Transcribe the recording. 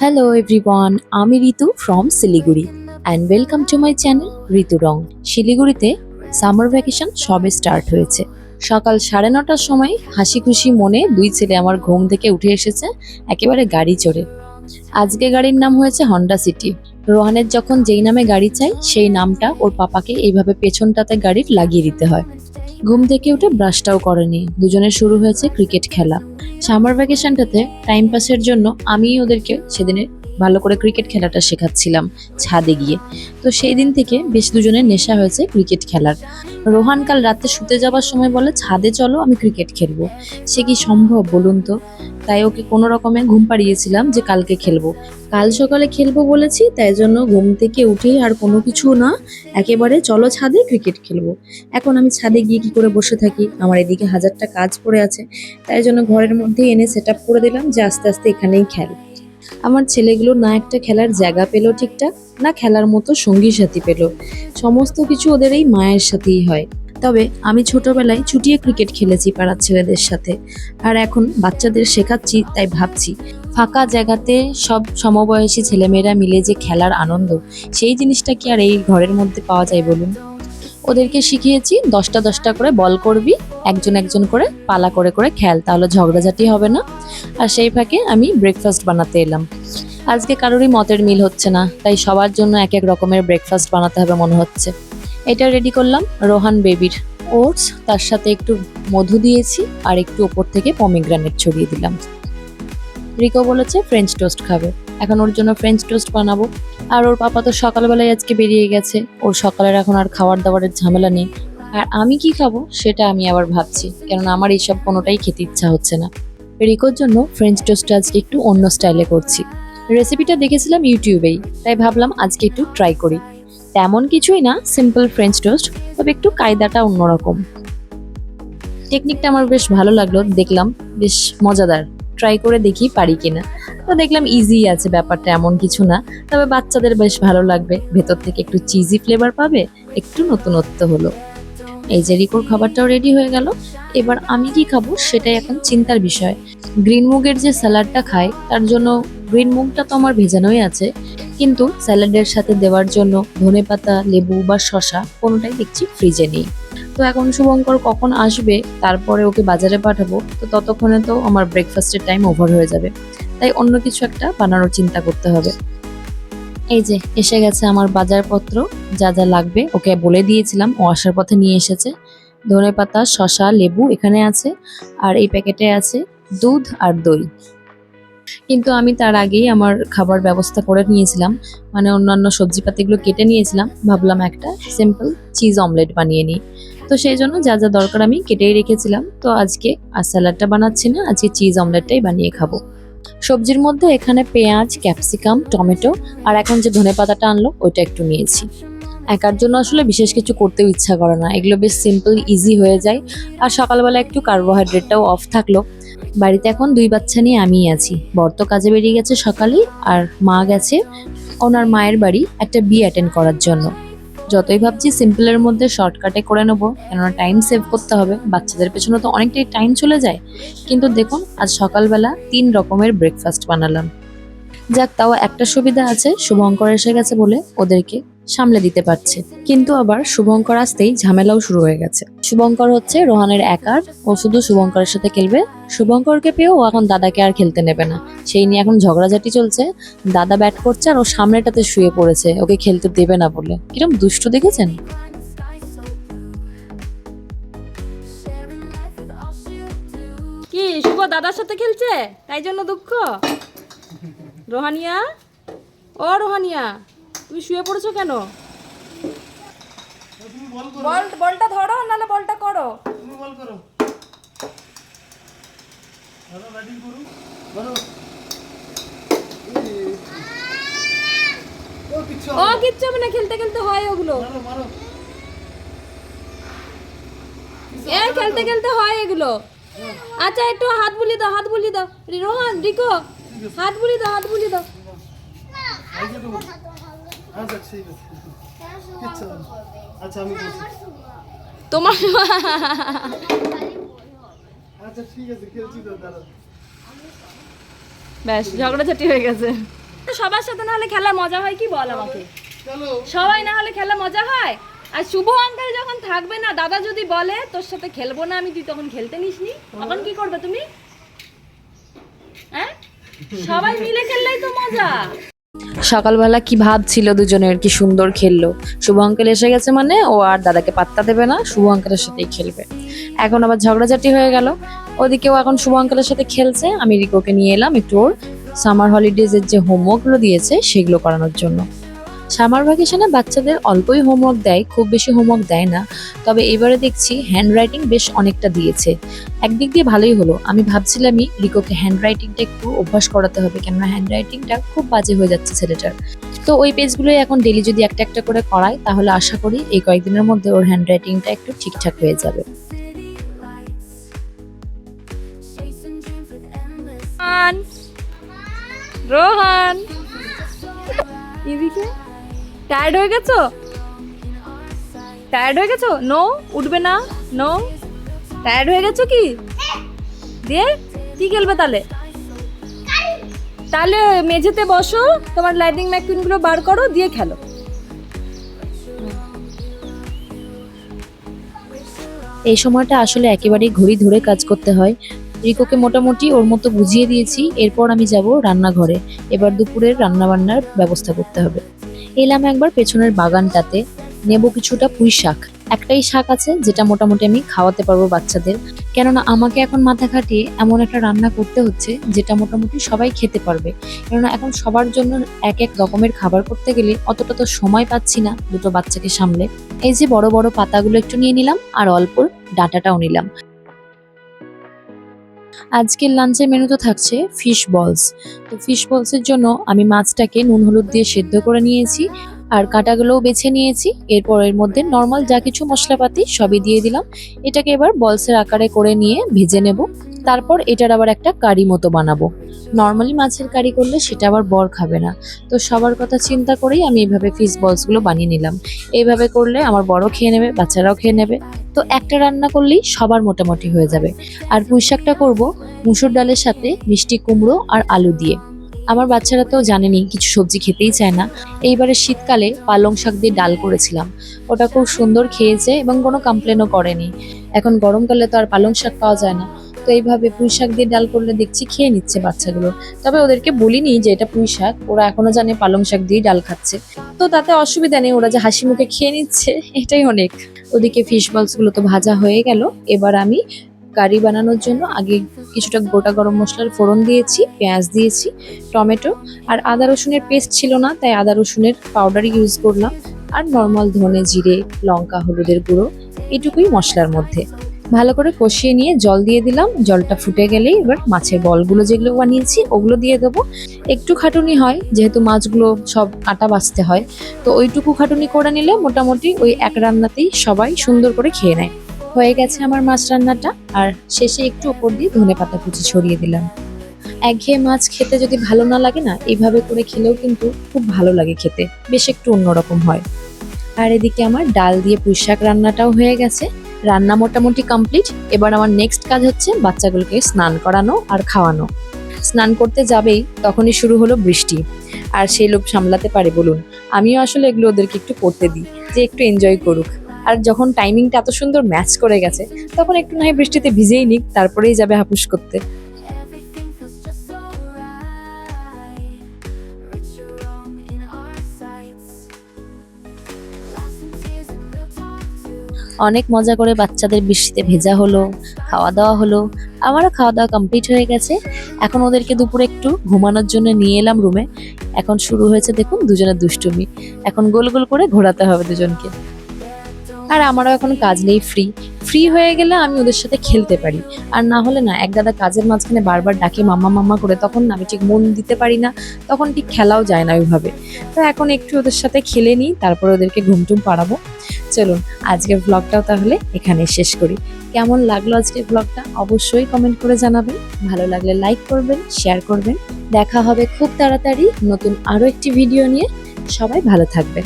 Hello everyone আমি Ritu from Siliguri and welcome to my channel Ritu Rang শিলিগুড়িতে summer vacation সবে start হয়েছে। সকাল সাড়ে নটার সময় হাসি খুশি মনে দুই ছেলে আমার ঘুম থেকে উঠে এসেছে, একেবারে গাড়ি চড়ে। আজকে গাড়ির নাম হয়েছে হন্ডা সিটি রোহানের যখন যেই নামে গাড়ি চাই, সেই নামটা ওর পাপাকে এইভাবে পেছনটাতে গাড়ির লাগিয়ে দিতে হয়। ঘুম থেকে উঠে ব্রাশটাও করেনি। দুজনে শুরু হয়েছে ক্রিকেট খেলা। সামার ভ্যাকেশনটাতে টাইম পাসের জন্য আমি ওদেরকে সেদিনে ভালো করে ক্রিকেট খেলাটা শেখাচ্ছিলাম ছাদে গিয়ে। তো সেই দিন থেকে বেশ দুজনের নেশা হয়েছে ক্রিকেট খেলার। রোহান কাল রাতে শুতে যাবার সময় বলে, ছাদে চলো, আমি ক্রিকেট খেলব। সে কি সম্ভব বলুন তো? তাই ওকে কোনো রকমে ঘুম পাড়িয়েছিলাম যে কালকে খেলব। কাল সকালে খেলব বলেছি, তাই জন্য ঘুম থেকে উঠে আর কোনো কিছু না, একেবারে চলো ছাদে ক্রিকেট খেলব। এখন আমি ছাদে গিয়ে কি করে বসে থাকি? আমার এদিকে হাজারটা কাজ পড়ে আছে, তাই জন্য ঘরের মধ্যে এনে সেট করে দিলাম যে আস্তে আস্তে এখানেই খেল। আমার ছেলেগুলো না একটা খেলার জায়গা পেল ঠিকঠাক, না খেলার মতো সঙ্গী সাথী পেল। সমস্ত কিছু ওদের এই মায়ের সাথেই হয়। তবে আমি ছোটবেলায় ছুটিয়ে ক্রিকেট খেলেছি পাড়ার ছেলেদের সাথে। আর এখন বাচ্চাদের শেখাচ্ছি, তাই ভাবছি। ফাঁকা জায়গাতে সব সমবয়সী ছেলেমেয়েরা মিলে যে খেলার আনন্দ, সেই জিনিসটা কি আর এই ঘরের মধ্যে পাওয়া যায় বলুন? ওদেরকে শিখিয়েছি, দশটা দশটা করে বল করবি, একজন একজন করে, পালা করে করে খেল, তাহলে ঝগড়াঝাটি হবে না। আর সেই ফাঁকে আমি ব্রেকফাস্ট বানাতে এলাম। আজকে কারোরই মতের মিল হচ্ছে না, তাই সবার জন্য এক এক রকমের ব্রেকফাস্ট বানাতে হবে মনে হচ্ছে। এটা রেডি করলাম রোহান বেবির ওটস তার সাথে একটু মধু দিয়েছি আর একটু ওপর থেকে পমিগ্রানেট ছড়িয়ে দিলাম। রিকো বলেছে ফ্রেঞ্চ টোস্ট খাবে। এখন ওর জন্য ফ্রেঞ্চ টোস্ট বানাবো। আর ওর পাপা তো সকালবেলায় আজকে বেরিয়ে গেছে। ওর সকালের এখন আর খাবার দাবারের ঝামেলা নেই। আর আমি কি খাব সেটা আমি আবার ভাবছি। কেননা আমার এইসব কোনোটাই খেতে ইচ্ছা হচ্ছে না। রিকোর জন্য ফ্রেঞ্চ টোস্টটা আজকে একটু অন্য স্টাইলে করছি। রেসিপিটা দেখেছিলাম ইউটিউবেই। তাই ভাবলাম আজকে একটু ট্রাই করি। তেমন কিছুই না সিম্পল ফ্রেঞ্চ টোস্ট তবে একটু কায়দাটা অন্যরকম। টেকনিকটা আমার বেশ ভালো লাগল, দেখলাম। বেশ মজাদার। ট্রাই করে দেখি পারি কিনা। তো দেখলাম ইজি আছে ব্যাপারটা, এমন কিছু না। তবে বাচ্চাদের বেশ ভালো লাগবে। ভেতর থেকে একটু চিজি ফ্লেভার পাবে, একটু নতুনত্ব হলো। এই যে রিকোর খাবারটাও রেডি হয়ে গেল। এবার আমি কি খাব সেটাই এখন চিন্তার বিষয়। গ্রিন মুগের যে স্যালাডটা খাই, তার জন্য গ্রিন মুগটা তো আমার ভেজানোই আছে। কিন্তু স্যালাডের সাথে দেওয়ার জন্য ধনেপাতা লেবু বা শশা কোনোটাই দেখছি ফ্রিজে নেই। তো এখন শুভঙ্কর কখন আসবে, তারপরে ওকে বাজারে পাঠাবো। তো ততক্ষণে তো আমার ব্রেকফাস্টের টাইম ওভার হয়ে যাবে। তাই অন্য কিছু একটা বানানোর চিন্তা করতে হবে। এই যে, এসে গেছে আমার বাজারপত্র, যা যা লাগবে, ওকে বলে দিয়েছিলাম, ও আসার পথে নিয়ে এসেছে। ধনেপাতা শশা লেবু এখানে আছে, আর এই প্যাকেটে আছে দুধ আর দই। কিন্তু আমি তার আগেই আমার খাবার ব্যবস্থা করে নিয়েছিলাম মানে অন্যান্য সবজিপাতিগুলো কেটে নিয়েছিলাম। ভাবলাম একটা সিম্পল চিজ অমলেট বানিয়ে নিই। তো সেই জন্য যা যা দরকার আমি কেটেই রেখেছিলাম। তো আজকে আর স্যালাডটা বানাচ্ছি না, আজকে চিজ অমলেটটাই বানিয়ে খাব। সবজির মধ্যে এখানে পেঁয়াজ, ক্যাপসিকাম, টমেটো আর এখন যে ধনেপাতাটা আনলো, ওইটা একটু নিয়েছি। একার জন্য আসলে বিশেষ কিছু করতেও ইচ্ছা করে না। এগুলো বেশ সিম্পল ইজি হয়ে যায়। আর সকালবেলা একটু কার্বোহাইড্রেটটাও অফ থাকল। বাড়িতে এখন দুই বাচ্চা নিয়ে আমিই আছি। বর তো কাজে বেরিয়ে গেছে সকালেই আর মা গেছে ওনার মায়ের বাড়ি একটা বিয়ে অ্যাটেন্ড করার জন্য। যতই ভাবছি সিম্পলের মধ্যে শর্টকাটে করে নেব। কেননা টাইম সেভ করতে হবে। বাচ্চাদের পেছনে তো অনেকটাই টাইম চলে যায়। কিন্তু দেখুন, আজ সকালবেলা তিন রকমের ব্রেকফাস্ট বানালাম। যাক, তাও একটা সুবিধা আছে। শুভঙ্কর এসে গেছে বলে ওদেরকে সামলে দিতে পারছে। কিন্তু আবার শুভঙ্কর আসতেই ঝামেলাও শুরু হয়ে গেছে। শুভঙ্কর হচ্ছে রোহানের একার ও শুধু শুভঙ্করের সাথে খেলবে। শুভঙ্করকে পেয়েও এখন দাদাকে আর খেলতে নেবে না। সেই নিয়ে এখন ঝগড়াঝাটি চলছে। দাদা ব্যাট করছে আর ও সামনেটাতে শুয়ে পড়েছে। ওকে খেলতে দেবে না বলে। কিরম দুষ্টু দেখেছেন? কি, শুভ দাদার সাথে খেলছে? তাই জন্য দুঃখ? রোহানিয়া? ও রোহানিয়া? তুমি শুয়ে পড়েছো কেন? বল বলটা ধরো নাহলে বলটা করো। তুমি বল করো। ধরো ব্যাটিং করু। ধরো। ও কিচ্ছু ও হবে না। কিচ্ছু হবে না খেলতে খেলতে হয় ওগুলো। মারো মারো। এ খেলতে খেলতে হয় এগুলো। আচ্ছা একটু হাত বুলিয়ে দাও হাত বুলিয়ে দাও। রি- রোহান রিকো হাত বুলিয়ে দাও হাত বুলিয়ে দাও। আচ্ছা ঠিক আছে। কিচ্ছু আচ্ছা আমি তোমার আচ্ছা ঠিক আছে খেলছি তো দাঁড়া ব্যাস ঝগড়াঝাটি হয়ে গেছে। সবার সাথে না হলে খেলার মজা হয় কি বল আমাকে? সবাই না হলে খেলা মজা হয়? আর শুভ আঙ্কেল যখন থাকবে না দাদা যদি বলে তোর সাথে খেলব না আমি তুই তখন খেলতে নিসনি? তখন কি করবে তুমি? হ্যাঁ? সবাই মিলে খেললেই তো মজা। সকালবেলা কি ভাবছিল দুজনের? কি সুন্দর খেললো? শুভ অঙ্কেল এসে গেছে মানে ও আর দাদাকে পাত্তা দেবে না, শুভ অঙ্কেলের সাথেই খেলবে। এখন আবার ঝগড়াঝাটি হয়ে গেল। ওদিকেও এখন শুভ অঙ্কেলের সাথে খেলছে। আমি রিকোকে নিয়ে এলাম একটু ওর সামার হলিডেজের যে হোমওয়ার্কগুলো দিয়েছে, সেগুলো করানোর জন্য। সামার ভ্যাকেশনে বাচ্চাদের অল্পই হোমওয়ার্ক দেয় খুব বেশি হোমওয়ার্ক দেয় না। তবে এবারে দেখছি হ্যান্ড রাইটিং বেশ অনেকটা দিয়েছে। একদিক দিয়ে ভালোই হলো। আমি ভাবছিলামই রিকোকে হ্যান্ড রাইটিংটা একটু অভ্যাস করাতে হবে কেননা হ্যান্ড রাইটিংটা খুব বাজে হয়ে যাচ্ছে ছেলেটার। তো ওই পেজগুলোই এখন ডেলি যদি একটা একটা করে করাই তাহলে আশা করি এই কয়েকদিনের মধ্যে ওর হ্যান্ড রাইটিংটা একটু ঠিকঠাক হয়ে যাবে। রোহান। রোহান। এদিকে? টায়ার্ড হয়ে গেছো? টায়ার্ড হয়ে গেছো? নো উঠবে না? নো টায়ার্ড হয়ে গেছো কি? দিয়ে কি খেলবে তাহলে? তাহলে মেঝেতে বসো, তোমার লাইটিং ম্যাকুইনগুলো বার করো, দিয়ে খেলো। এই সময়টা আসলে একেবারেই ঘড়ি ধরে কাজ করতে হয়। রিকোকে মোটামুটি ওর মতো বুঝিয়ে দিয়েছি। এরপর আমি যাব রান্নাঘরে। এবার দুপুরের রান্না বান্নার ব্যবস্থা করতে হবে। এলাম একবার পেছনের বাগানটাতে। নেব কিছুটা পুঁই শাক। একটাই শাক আছে যেটা মোটামুটি আমি খাওয়াতে পারব বাচ্চাদের। কেননা আমাকে এখন মাথা খাটিয়ে এমন একটা রান্না করতে হচ্ছে যেটা মোটামুটি সবাই খেতে পারবে। কেননা এখন সবার জন্য এক এক রকমের খাবার করতে গেলে অতটা তো সময় পাচ্ছি না দুটো বাচ্চাকে সামলে। এই যে বড় বড় পাতাগুলো একটু নিয়ে নিলাম আর অল্প ডাটাটাও নিলাম। আজকের লাঞ্চের মেনুতে থাকছে ফিশ বলস তো ফিশ বলসের জন্য আমি মাছটাকে নুন হলুদ দিয়ে সেদ্ধ করে নিয়েছি, আর কাঁটাগুলোও বেছে নিয়েছি। এরপর এর মধ্যে নর্মাল যা কিছু মশলাপাতি সবই দিয়ে দিলাম। এটাকে এবার বলসের আকারে করে নিয়ে ভেজে নেব। তারপর এটার আবার একটা কারি মতো বানাবো। নর্মালি মাছের কারি করলে সেটা আবার বর খাবে না। তো সবার কথা চিন্তা করেই আমি এভাবে ফিশ বলসগুলো বানিয়ে নিলাম। এইভাবে করলে আমার বড় খেয়ে নেবে, বাচ্চারাও খেয়ে নেবে। তো একটা রান্না করলেই সবার মোটামুটি হয়ে যাবে। আর পুঁই শাকটা করব মুসুর ডালের সাথে মিষ্টি কুমড়ো আর আলু দিয়ে। আমার বাচ্চারা তো জানেনি, কিছু সবজি খেতেই চায় না। এইবারে শীতকালে পালং শাক দিয়ে ডাল করেছিলাম। ওটা খুব সুন্দর খেয়েছে এবং কোনো কমপ্লেনও করেনি। এখন গরমকালে তো আর পালং শাক পাওয়া যায় না। তো এইভাবে পুঁই শাক দিয়ে ডাল করলে দেখছি খেয়ে নিচ্ছে বাচ্চাগুলো। তবে ওদেরকে বলিনি যে এটা পুঁই শাক, ওরা এখনও জানে পালং শাক দিয়ে ডাল খাচ্ছে। তো তাতে অসুবিধা নেই, ওরা যে হাসি মুখে খেয়ে নিচ্ছে, এটাই অনেক। ওদিকে ফিশ বলসগুলো তো ভাজা হয়ে গেল। এবার আমি কারি বানানোর জন্য আগে কিছুটা গোটা গরম মশলার ফোড়ন দিয়েছি, পেঁয়াজ দিয়েছি, টমেটো আর আদা রসুনের পেস্ট ছিল না, তাই আদা রসুনের পাউডার ইউজ করলাম। আর নর্মাল ধনে, জিরে, লঙ্কা, হলুদের গুঁড়ো, এটুকুই মশলার মধ্যে। ভালো করে কষিয়ে নিয়ে জল দিয়ে দিলাম। জলটা ফুটে গেলেই এবার মাছের বলগুলো যেগুলো বানিয়েছি, ওগুলো দিয়ে দেবো। একটু খাটুনি হয়, যেহেতু মাছগুলো সব আটা বাছতে হয়। তো ওইটুকু খাটুনি করে নিলে মোটামুটি ওই এক রান্নাতেই সবাই সুন্দর করে খেয়ে নেয়। হয়ে গেছে আমার মাছ রান্নাটা। আর শেষে একটু ওপর দিয়ে ধনে পাতা কুচি ছড়িয়ে দিলাম। একঘেয়ে মাছ খেতে যদি ভালো না লাগে না এইভাবে করে খেলেও কিন্তু খুব ভালো লাগে খেতে। বেশ একটু অন্যরকম হয়। আর এদিকে আমার ডাল দিয়ে পুঁই শাক রান্নাটাও হয়ে গেছে। রান্না মোটামুটি কমপ্লিট এবার আমার নেক্সট কাজ হচ্ছে বাচ্চাগুলোকে স্নান করানো আর খাওয়ানো। স্নান করতে যাবেই, তখনই শুরু হলো বৃষ্টি। আর সেই লোক সামলাতে পারে, বলুন। আমিও আসলে এগুলো ওদেরকে একটু করতে দিই, যে একটু এনজয় করুক। আর যখন টাইমিংটা এত সুন্দর ম্যাচ করে গেছে, তখন একটু না হয় বৃষ্টিতে ভিজেই নিক, তারপরেই যাবে হাপুস করতে। অনেক মজা করে বাচ্চাদের বৃষ্টিতে ভেজা হলো খাওয়া দাওয়া হলো, আমারও খাওয়া দাওয়া কমপ্লিট হয়ে গেছে। এখন ওদেরকে দুপুরে একটু ঘুমানোর জন্য নিয়ে এলাম রুমে এখন শুরু হয়েছে দেখুন দুজনের দুষ্টুমি। এখন গোল গোল করে ঘোরাতে হবে দুজনকে। আর আমারও এখন কাজ নেই ফ্রি ফ্রি হয়ে গেলে আমি ওদের সাথে খেলতে পারি। আর না হলে না, এক দাদা কাজের মাঝখানে বারবার ডাকে মাম্মা মাম্মা করে, তখন আমি ঠিক মন দিতে পারি না, তখন ঠিক খেলাও যায় না ওইভাবে। তো এখন একটু ওদের সাথে খেলে নিই, তারপরে ওদেরকে ঘুমটুম পাড়াবো। চলুন আজকের ব্লগটাও তাহলে এখানে শেষ করি। কেমন লাগল আজকের ব্লগটা অবশ্যই কমেন্ট করে জানাবেন। ভালো লাগলে লাইক করবেন শেয়ার করবেন। দেখা হবে খুব তাড়াতাড়ি নতুন আরও একটি ভিডিও নিয়ে। সবাই ভালো থাকবেন।